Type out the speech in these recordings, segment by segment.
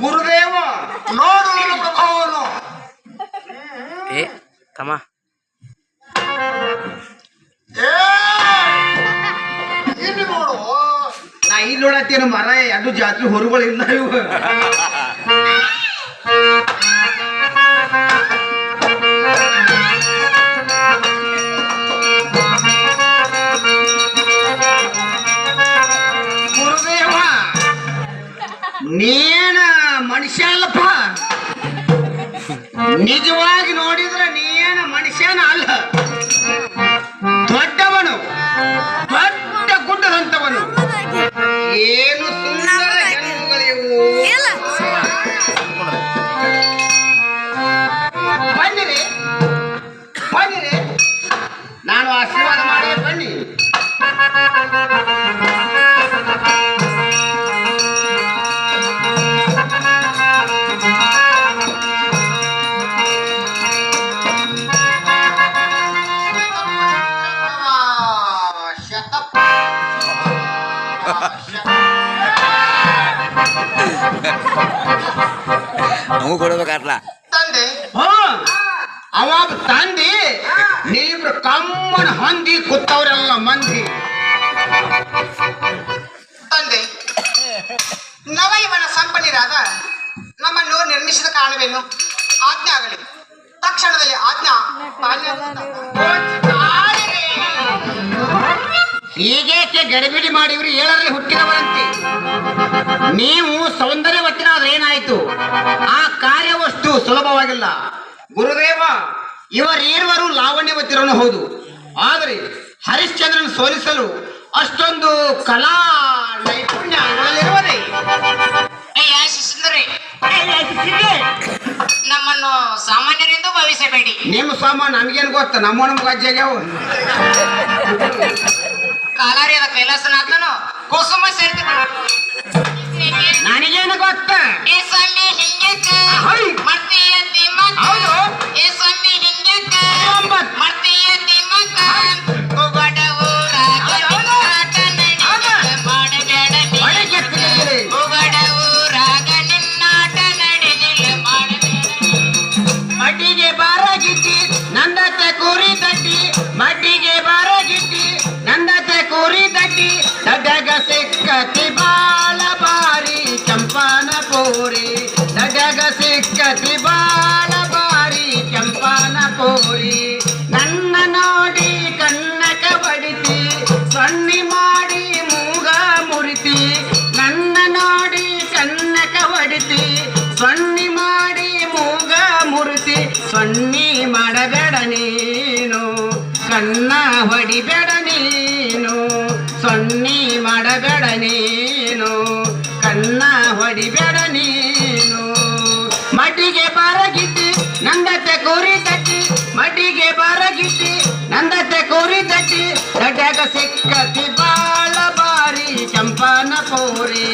ಗುರುದೇವ ನೋಡು ನನ್ನ ಪ್ರಭಾವವನ್ನು ಏ ತಮ್ಮ ಇಲ್ಲಿ ನೋಡು. ನಾ ಇಲ್ಲಿ ನೋಡತ್ತೇನು ಮರ ಎರಡು ಜಾತ್ರೆ ಹೊರಗಳಿಲ್ಲ ಇವು. ಗುರುದೇವ ನೀನ ಮನುಷ್ಯ ಅಲ್ಲಪ್ಪ ನಿಜವಾಗಿ ನೋಡಿದ್ರೆ ನೀನ ಮನುಷ್ಯನ ಅಲ್ಲ. ದೊಡ್ಡವನು ದೊಡ್ಡ ಗುಡ್ಡದಂತವನು. ಏನು ಸುಂದರ ಬನ್ನಿರಿ ಬನ್ನಿರಿ ನಾನು ಆಶೀರ್ವಾದ ಮಾಡಿ ಬನ್ನಿ. ನಮಗೂ ಕೊಡ್ಬೇಕಾಗ್ಲ ತಂದೆ. ಅವಾಗ ತಂದಿ, ನೀವ್ರು ಕಮ್ಮನ ಹಂದಿ ಕೂತವ್ರೆಲ್ಲ ಮಂದಿ. ತಂದೆ ನವಯವನ ಸಂಪನ್ನಿರಾದ ನಮ್ಮನ್ನು ನಿರ್ಮಿಸಿದ ಕಾರಣವೇನು? ಆಜ್ಞೆ ಆಗಲಿ. ತಕ್ಷಣದಲ್ಲಿ ಆಜ್ಞಾ ಹೀಗೇಕೆ ಗಡಿಬಿಡಿ ಮಾಡಿವ್ರಿ ಏಳರಲ್ಲಿ ಹುಟ್ಟಿದವರಂತೆ? ನೀವು ಸೌಂದರ್ಯ ಕಾರ್ಯವಷ್ಟು ಸುಲಭವಾಗಿಲ್ಲ. ಗುರುದೇವ ಇವರೀರ್ವರು ಲಾವಣ್ಯವತಿರನ್ನು ಹೌದು. ಆದರೆ ಹರಿಶ್ಚಂದ್ರನ ಸೋಲಿಸಲು ಅಷ್ಟೊಂದು ಕಲಾ ನೈಪುಣ್ಯ ನಮ್ಮನ್ನು ಸಾಮಾನ್ಯರಿಂದ ಭಾವಿಸಬೇಡಿ. ನಿಮ್ಮ ಸಾಮಾನ್ಯ ನಮಗೇನು ಗೊತ್ತ? ನಮ್ಮ ನಮ್ಗೆ ಕಾಲಾರಿಯದ ಕೈಲಾಸನಾಥನು ಕುಸುಮ ಸೇರ್ತಿ ನನಗೇನು ಗೊತ್ತ ಈ ಸ್ವಾಮಿ. ಮಾಡ್ತೀಯ ಹೌದು. ಈ ಸ್ವಾಮಿ ಬಾಳ ಬಾರಿ ಕೆಂಪನ ಪೋರಿ ನನ್ನ ನೋಡಿ ಕನ್ನಕ ಬಡಿತಿ ಸಣ್ಣಿ ಮಾಡಿ ಮೂಗ ಮುರಿತಿ. ನನ್ನ ನೋಡಿ ಕನ್ನಕ ಬಡಿತಿ ಸೊನ್ನಿ ಮಾಡಿ ಮೂಗ ಮುರಿತಿ. ಸೊನ್ನಿ ಮಾಡಬೇಡ ನೀನು ಕನ್ನ ಹೊಡಿಬೇಡ ನೀನು. ಸೊನ್ನಿ ಮಾಡಬೇಡ ನೀನು ಕನ್ನ ಹೊಡಿಬೇಡ ನೀನು. ದಡ್ಡಗ ಸಿಕ್ಕತಿ ಬಾಳ ಬಾರಿ ಕೆಂಪನ ಪೋರಿ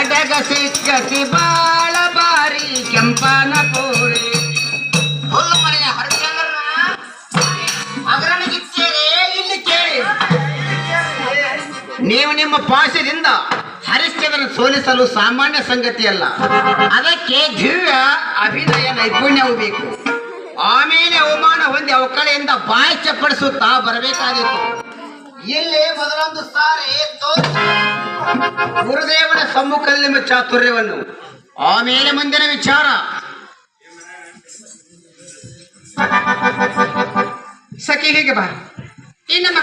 ಎಡಗ ಸಿಕ್ಕತಿ ಬಾಳ ಬಾರಿ ಕೆಂಪನ ಪೋರಿ ಹುಲ್ಲು ಅಗ್ರಣಿಗಿಚ್ಚೇರಿ ಇಲ್ಲಿ ಕೇಳಿ. ನೀವು ನಿಮ್ಮ ಪಾಶದಿಂದ ಹರಿಶ್ಚಂದ್ರನ ಸೋಲಿಸಲು ಸಾಮಾನ್ಯ ಸಂಗತಿಯಲ್ಲ. ಅದಕ್ಕೆ ದಿವ್ಯ ಅಭಿನಯ ನೈಪುಣ್ಯವು ಬೇಕು. ಆಮೇಲೆ ಅವಮಾನ ಹೊಂದಿ ಅವಕಳೆಯಿಂದ ಬಾಯಿ ಚಪ್ಪಡಿಸುತ್ತಾ ಬರಬೇಕಾಗಿತ್ತು. ಇಲ್ಲಿ ಮೊದಲೊಂದು ಸಾರಿ ಗುರುದೇವನ ಸಮ್ಮುಖದಲ್ಲಿ ನಿಮ್ಮ ಚಾತುರ್ಯವನ್ನು ಆಮೇಲೆ ಮುಂದಿನ ವಿಚಾರ. ಸಖಿ ಹೇಗೆ ಬಾ ಇನ್ನಮ್ಮ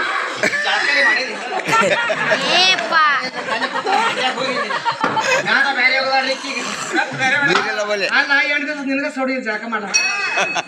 ಅಲ್ಲ ಎಂಟು ದಿವಸ ನಿನಗ ಸೊಡಿ ಜಾಕ ಮಾಡ.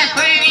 that brain.